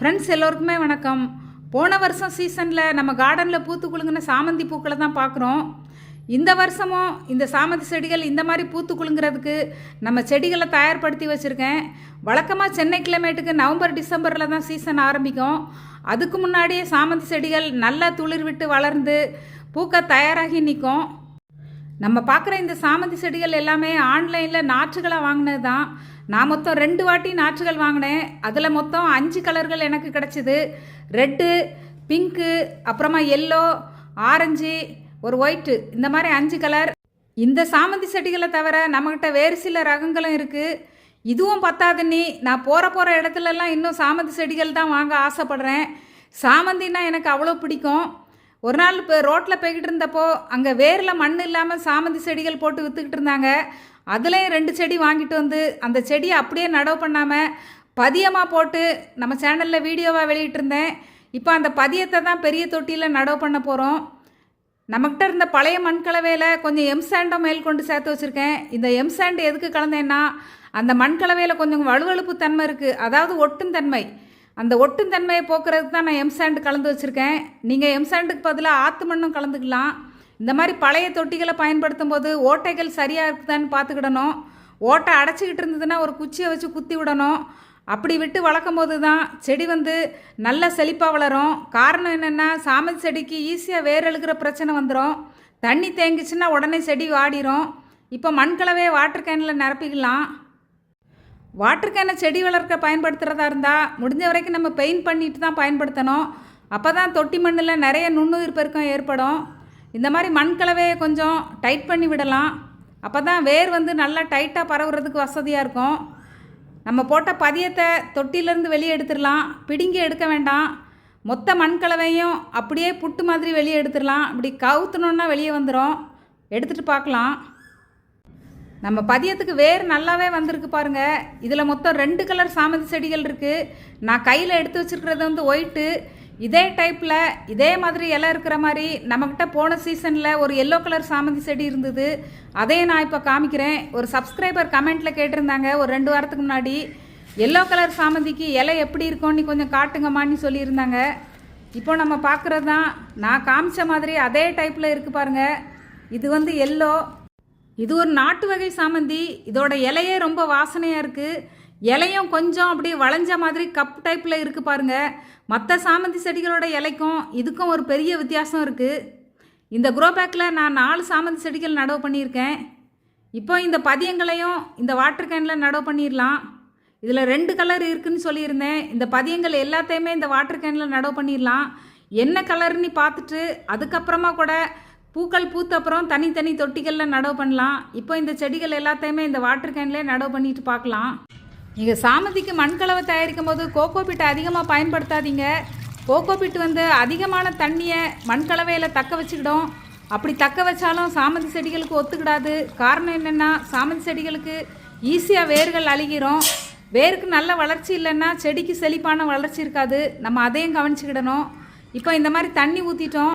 Friends எல்லோருக்குமே வணக்கம். போன வருஷம் சீசனில் நம்ம கார்டனில் பூத்து குலுங்கின சாமந்தி பூக்களை தான் பார்க்குறோம். இந்த வருஷமும் இந்த சாமந்தி செடிகள் இந்த மாதிரி பூத்து குலுங்குறதுக்கு நம்ம செடிகளை தயார்படுத்தி வச்சுருக்கேன். வழக்கமாக சென்னை கிளைமேட்டுக்கு நவம்பர் டிசம்பரில் தான் சீசன் ஆரம்பிக்கும். அதுக்கு முன்னாடியே சாமந்தி செடிகள் நல்லா துளிர் விட்டு வளர்ந்து பூக்க தயாராகி நிற்கும். நம்ம பார்க்குற இந்த சாமந்தி செடிகள் எல்லாமே ஆன்லைனில் நாற்றுகளாக வாங்கினது தான். நான் மொத்தம் ரெண்டு வாட்டி நாற்றுகள் வாங்கினேன். அதில் மொத்தம் அஞ்சு கலர்கள் எனக்கு கிடச்சிது. ரெட்டு பிங்க்கு அப்புறமா எல்லோ ஆரஞ்சு ஒரு ஒயிட்டு. இந்த மாதிரி அஞ்சு கலர். இந்த சாமந்தி செடிகளை தவிர நம்மக்கிட்ட வேறு சில ரகங்களும் இருக்குது இதுவும் பத்தாதுன்னு நான் போகிற போகிற இடத்துலலாம் இன்னும் சாமந்தி செடிகள் தான் வாங்க ஆசைப்படுறேன். சாமந்தின்னா எனக்கு அவ்வளோ பிடிக்கும். ஒரு நாள் இப்போ ரோட்டில் போய்கிட்டு இருந்தப்போ அங்கே வேரில் மண் இல்லாமல் சாமந்தி செடிகள் போட்டு விற்றுக்கிட்டு இருந்தாங்க. அதுலேயும் ரெண்டு செடி வாங்கிட்டு வந்து அந்த செடியை அப்படியே நடவு பண்ணாமல் பதியமாக போட்டு நம்ம சேனலில் வீடியோவாக வெளியிட்டிருந்தேன் இப்போ அந்த பதியத்தை தான் பெரிய தொட்டியில் நடவு பண்ண போகிறோம் நம்மக்கிட்ட இருந்த பழைய மண்கலவையில் கொஞ்சம் எம் சாண்டை மேல் கொண்டு சேர்த்து வச்சுருக்கேன். இந்த எம் சாண்ட் எதுக்கு கலந்தேன்னா அந்த மண்கலவையில் கொஞ்சம் வலுவழுப்பு தன்மை இருக்குது அதாவது ஒட்டும் தன்மை. அந்த ஒட்டுந்தன்மையை போக்குறதுக்கு தான் நான் எம்சாண்டு கலந்து வச்சுருக்கேன். நீங்கள் எம்சாண்டுக்கு பதிலாக ஆற்று மண்ணும் கலந்துக்கலாம். இந்த மாதிரி பழைய தொட்டிகளை பயன்படுத்தும் போது ஓட்டைகள் சரியாக இருக்குதான்னு பார்த்துக்கிடணும். ஓட்டை அடைச்சிக்கிட்டு இருந்ததுன்னா ஒரு குச்சியை வச்சு குத்தி விடணும். அப்படி விட்டு வளர்க்கும் போது தான் செடி வந்து நல்ல செழிப்பாக வளரும். காரணம் என்னென்னா சாமந்தி செடிக்கு ஈஸியாக வேர் எழுக்கிற பிரச்சனை வந்துடும் தண்ணி தேங்கிச்சுன்னா உடனே செடி வாடிரும். இப்போ மண்கலவையை வாட்டர் கேனில் நிரப்பிக்கலாம். வாட்டர் கேனை செடி வளர்க்க பயன்படுத்துகிறதா இருந்தால் முடிஞ்ச வரைக்கும் நம்ம பெயிண்ட் பண்ணிட்டு தான் பயன்படுத்தணும். அப்போ தான் தொட்டி மண்ணில் நிறைய நுண்ணுயிர் பெருக்கம் ஏற்படும். இந்த மாதிரி மண் கலவையை கொஞ்சம் டைட் பண்ணி விடலாம். அப்போ தான் வேர் வந்து நல்லா டைட்டாக பரவுறதுக்கு வசதியாக இருக்கும். நம்ம போட்ட பதியத்தை தொட்டிலேருந்து வெளியே எடுத்துடலாம். பிடுங்கி எடுக்க வேண்டாம். மொத்த மண் கலவையும் அப்படியே புட்டு மாதிரி வெளியே எடுத்துடலாம். இப்படி கவுத்துனோன்னா வெளியே வந்துடும் எடுத்துகிட்டு பார்க்கலாம். நம்ம பதியத்துக்கு வேர் நல்லாவே வந்திருக்கு பாருங்க. இதில் மொத்தம் ரெண்டு கலர் சாமந்தி செடிகள் இருக்குது நான் கையில் எடுத்து வச்சுருக்கிறது வந்து ஒயிட்டு. இதே டைப்பில் இதே மாதிரி இலை இருக்கிற மாதிரி நம்மக்கிட்ட போன சீசனில் ஒரு எல்லோ கலர் சாமந்தி செடி இருந்தது. அதையும் நான் இப்போ காமிக்கிறேன். ஒரு சப்ஸ்கிரைபர் கமெண்ட்டில் கேட்டிருந்தாங்க ஒரு ரெண்டு வாரத்துக்கு முன்னாடி. எல்லோ கலர் சாமந்திக்கு இலை எப்படி இருக்கும்னு கொஞ்சம் காட்டுங்கம்மான்னு சொல்லியிருந்தாங்க. இப்போ நம்ம பார்க்குறது தான். நான் காமிச்ச மாதிரி அதே டைப்பில் இருக்குது பாருங்கள் இது வந்து எல்லோ. இது ஒரு நாட்டு வகை சாமந்தி. இதோட இலையே ரொம்ப வாசனையாக இருக்குது இலையும் கொஞ்சம் அப்படியே வளைஞ்ச மாதிரி கப் டைப்பில் இருக்குது பாருங்கள் மற்ற சாமந்தி செடிகளோட இலைக்கும் இதுக்கும் ஒரு பெரிய வித்தியாசம் இருக்குது இந்த குரோ பேக்கில் நான் நாலு சாமந்தி செடிகள் நடவு பண்ணியிருக்கேன். இப்போ இந்த பதியங்களையும் இந்த வாட்டர் கேனில் நடவு பண்ணிடலாம் இதில் ரெண்டு கலர் இருக்குதுன்னு சொல்லியிருந்தேன். இந்த பதியங்கள் எல்லாத்தையுமே இந்த வாட்டர் கேனில் நடவு பண்ணிடலாம் என்ன கலர்னு பார்த்துட்டு அதுக்கப்புறமா கூட பூக்கள் பூத்த அப்புறம் தனித்தனி தொட்டிகளில் நடவு பண்ணலாம். இப்போ இந்த செடிகள் எல்லாத்தையுமே இந்த வாட்டர் கேன்லேயே நடவு பண்ணிட்டு பார்க்கலாம். நீங்கள் சாமந்திக்கு மண்கலவை தயாரிக்கும் போது கோகோ பிட்டை அதிகமாக பயன்படுத்தாதீங்க. கோகோ பிட் வந்து அதிகமான தண்ணியை மண்கலவையில் தக்க வச்சுக்கிடும். அப்படி தக்க வச்சாலும் சாமந்தி செடிகளுக்கு ஒத்துக்கிடாது. காரணம் என்னென்னா சாமந்தி செடிகளுக்கு ஈஸியாக வேர்கள் அழுகிறோம் வேருக்கு நல்ல வளர்ச்சி இல்லைன்னா செடிக்கு செழிப்பான வளர்ச்சி இருக்காது. நம்ம அதையும் கவனிச்சுக்கிடணும். இப்போ இந்த மாதிரி தண்ணி ஊற்றிட்டோம்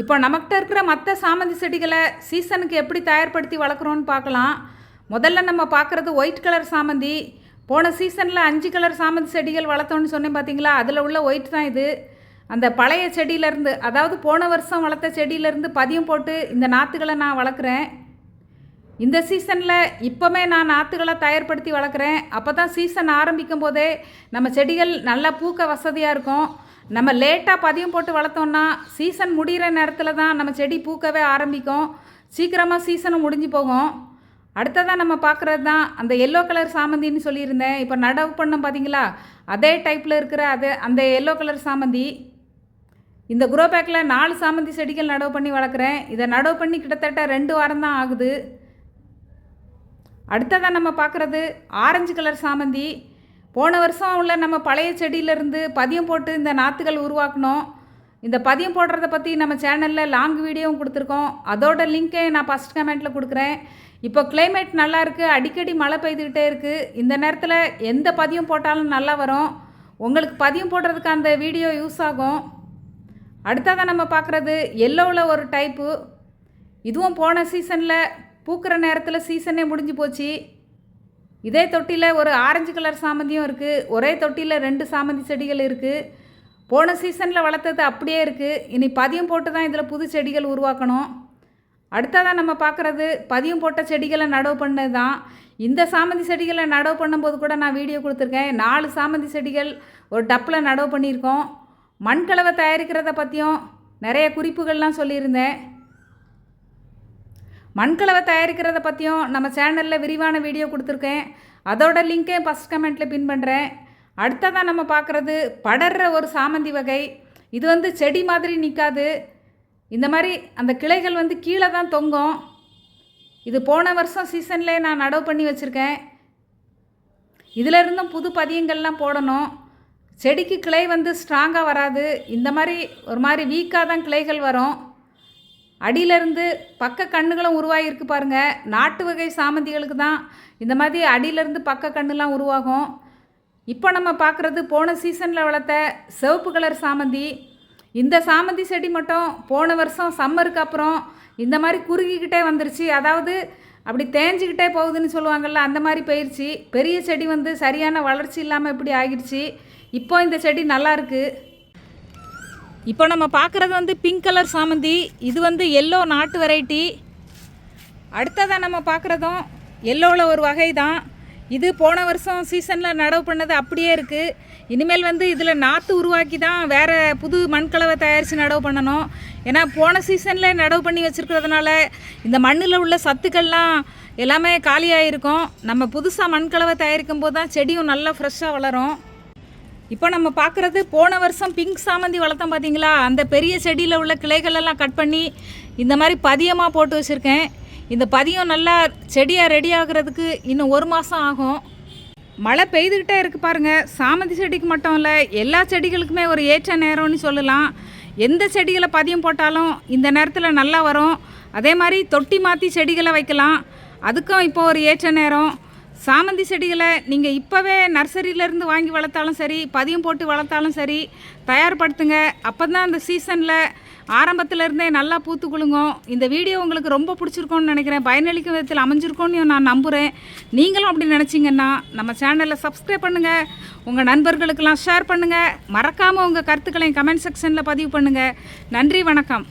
இப்போ நமக்கிட்ட இருக்கிற மற்ற சாமந்தி செடிகளை சீசனுக்கு எப்படி தயார்படுத்தி வளர்க்குறோன்னு பார்க்கலாம். முதல்ல நம்ம பார்க்குறது ஒயிட் கலர் சாமந்தி. போன சீசனில் அஞ்சு கலர் சாமந்தி செடிகள் வளர்த்தோன்னு சொன்னேன் பார்த்தீங்களா அதில் உள்ள ஒயிட் தான் இது. அந்த பழைய செடியிலேருந்து அதாவது போன வருஷம் வளர்த்த செடியிலேருந்து பதியம் போட்டு இந்த நாற்றுகளை நான் வளர்க்குறேன். இந்த சீசனில் இப்போமே நான் நாற்றுகளை தயார்படுத்தி வளர்க்குறேன். அப்போ தான் சீசன் ஆரம்பிக்கும் போதே நம்ம செடிகள் நல்லா பூக்க வசதியாக இருக்கும். நம்ம லேட்டாக பதியம் போட்டு வளர்த்தோம்னா சீசன் முடிகிற நேரத்தில் தான் நம்ம செடி பூக்கவே ஆரம்பிக்கும். சீக்கிரமாக சீசனும் முடிஞ்சு போகும். அடுத்ததாக நம்ம பார்க்குறது தான் அந்த எல்லோ கலர் சாமந்தின்னு சொல்லியிருந்தேன். இப்போ நடவு பண்ணோம் பார்த்தீங்களா அதே டைப்பில் இருக்கிற அது அந்த எல்லோ கலர் சாமந்தி. இந்த குரோ பேக்கில் நாலு சாமந்தி செடிகள் நடவு பண்ணி வளர்க்குறேன். இதை நடவு பண்ணி கிட்டத்தட்ட ரெண்டு வாரம் தான் ஆகுது. அடுத்ததாக நம்ம பார்க்குறது ஆரஞ்சு கலர் சாமந்தி. போன வருஷம் உள்ள நம்ம பழைய செடியிலேருந்து பதியம் போட்டு இந்த நாற்றுகள் உருவாக்கணும் இந்த பதியம் போடுறத பற்றி நம்ம சேனலில் லாங் வீடியோவும் கொடுத்துருக்கோம். அதோட லிங்க்கை நான் ஃபஸ்ட் கமெண்ட்டில் கொடுக்குறேன். இப்போ கிளைமேட் நல்லா இருக்குது அடிக்கடி மழை பெய்துக்கிட்டே இருக்குது இந்த நேரத்தில் எந்த பதியம் போட்டாலும் நல்லா வரும். உங்களுக்கு பதியம் போடுறதுக்கு அந்த வீடியோ யூஸ் ஆகும். அடுத்ததாக நம்ம பார்க்குறது எல்லோவில் ஒரு டைப்பு இதுவும் போன சீசனில் பூக்கிற நேரத்தில் சீசனே முடிஞ்சு போச்சு. இதே தொட்டியில் ஒரு ஆரஞ்சு கலர் சாமந்தியும் இருக்குது ஒரே தொட்டியில் ரெண்டு சாமந்தி செடிகள் இருக்குது போன சீசனில் வளர்த்தது அப்படியே இருக்குது இனி பதியம் போட்டு தான் இதில் புது செடிகள் உருவாக்கணும். அடுத்ததாக நம்ம பார்க்குறது பதியம் போட்ட செடிகளை நடவு பண்ணது தான். இந்த சாமந்தி செடிகளை நடவு பண்ணும்போது கூட நான் வீடியோ கொடுத்துருக்கேன். நாலு சாமந்தி செடிகள் ஒரு டப்பில் நடவு பண்ணியிருக்கோம். மண்கலவை தயாரிக்கிறத பற்றியும் நிறைய குறிப்புகள்லாம் சொல்லியிருந்தேன். மண்கலவை தயாரிக்கிறத பற்றியும் நம்ம சேனலில் விரிவான வீடியோ கொடுத்துருக்கேன். அதோட லிங்க்கே ஃபஸ்ட் கமெண்ட்டில் பின் பண்ணுறேன் அடுத்ததாக நம்ம பார்க்குறது படர்ற ஒரு சாமந்தி வகை. இது வந்து செடி மாதிரி நிற்காது இந்த மாதிரி அந்த கிளைகள் வந்து கீழே தான் தொங்கும். இது போன வருஷம் சீசன்லேயே நான் நடவு பண்ணி வச்சுருக்கேன். இதிலிருந்தும் புது பதியங்கள்லாம் போடணும். செடிக்கு கிளை வந்து ஸ்ட்ராங்காக வராது. இந்த மாதிரி ஒரு மாதிரி வீக்காக தான் கிளைகள் வரும். அடியிலேருந்து பக்க கண்ணுகளும் உருவாகியிருக்கு பாருங்கள் நாட்டு வகை சாமந்திகளுக்கு தான் இந்த மாதிரி அடியிலேருந்து பக்க கண்ணுலாம் உருவாகும். இப்போ நம்ம பார்க்குறது போன சீசனில் வளர்த்த சிவப்பு கலர் சாமந்தி. இந்த சாமந்தி செடி மட்டும் போன வருஷம் சம்மருக்கு அப்புறம் இந்த மாதிரி குறுகிக்கிட்டே வந்துருச்சு. அதாவது அப்படி தேஞ்சிக்கிட்டே போகுதுன்னு சொல்லுவாங்கள்ல அந்த மாதிரி போயிடுச்சு பெரிய செடி வந்து சரியான வளர்ச்சி இல்லாமல் இப்படி ஆகிடுச்சு. இப்போ இந்த செடி நல்லா இருக்குது இப்போ நம்ம பார்க்குறது வந்து பிங்க் கலர் சாமந்தி. இது வந்து எல்லோ நாட்டு வெரைட்டி அடுத்ததாக நம்ம பார்க்குறதும் எல்லோவில் ஒரு வகை தான் இது போன வருஷம் சீசனில் நடவு பண்ணது அப்படியே இருக்குது இனிமேல் வந்து இதில் நாற்று உருவாக்கி தான் வேறு புது மண்கலவை தயாரித்து நடவு பண்ணணும். ஏன்னா போன சீசனில் நடவு பண்ணி வச்சுருக்கிறதுனால இந்த மண்ணில் உள்ள சத்துக்கள்லாம் எல்லாமே காலியாக இருக்கும் நம்ம புதுசாக மண்கலவை தயாரிக்கும் போது தான் செடியும் நல்லா ஃப்ரெஷ்ஷாக வளரும். இப்போ நம்ம பார்க்குறது போன வருஷம் பிங்க் சாமந்தி வளர்த்தோம் பார்த்தீங்களா? அந்த பெரிய செடியில் உள்ள கிளைகள் எல்லாம் கட் பண்ணி இந்த மாதிரி பதியமாக போட்டு வச்சுருக்கேன். இந்த பதியம் நல்லா செடியாக ரெடி ஆகுறதுக்கு இன்னும் ஒரு மாதம் ஆகும். மழை பெய்துக்கிட்டே இருக்குது பாருங்கள் சாமந்தி செடிக்கு மட்டும் இல்லை எல்லா செடிகளுக்குமே ஒரு ஏற்ற நேரம்னு சொல்லலாம். எந்த செடிகளை பதியம் போட்டாலும் இந்த நேரத்தில் நல்லா வரும். அதே மாதிரி தொட்டி மாற்றி செடிகளை வைக்கலாம். அதுக்கும் இப்போ ஒரு ஏற்ற நேரம். சாமந்தி செடிகளை நீங்கள் இப்போவே நர்சரியிலேருந்து வாங்கி வளர்த்தாலும் சரி பதியம் போட்டு வளர்த்தாலும் சரி தயார்படுத்துங்க. அப்போ தான் அந்த சீசனில் ஆரம்பத்துலேருந்தே நல்லா பூத்து குலுங்கும். இந்த வீடியோ உங்களுக்கு ரொம்ப பிடிச்சிருக்கோன்னு நினைக்கிறேன். பயனளிக்கும் விதத்தில் அமைஞ்சிருக்கோன்னு நான் நம்புகிறேன் நீங்களும் அப்படி நினச்சிங்கன்னா நம்ம சேனலை சப்ஸ்கிரைப் பண்ணுங்கள் உங்கள் நண்பர்களுக்கெல்லாம் ஷேர் பண்ணுங்கள் மறக்காமல் உங்கள் கருத்துக்களை கமெண்ட் செக்ஷனில் பதிவு பண்ணுங்கள் நன்றி வணக்கம்.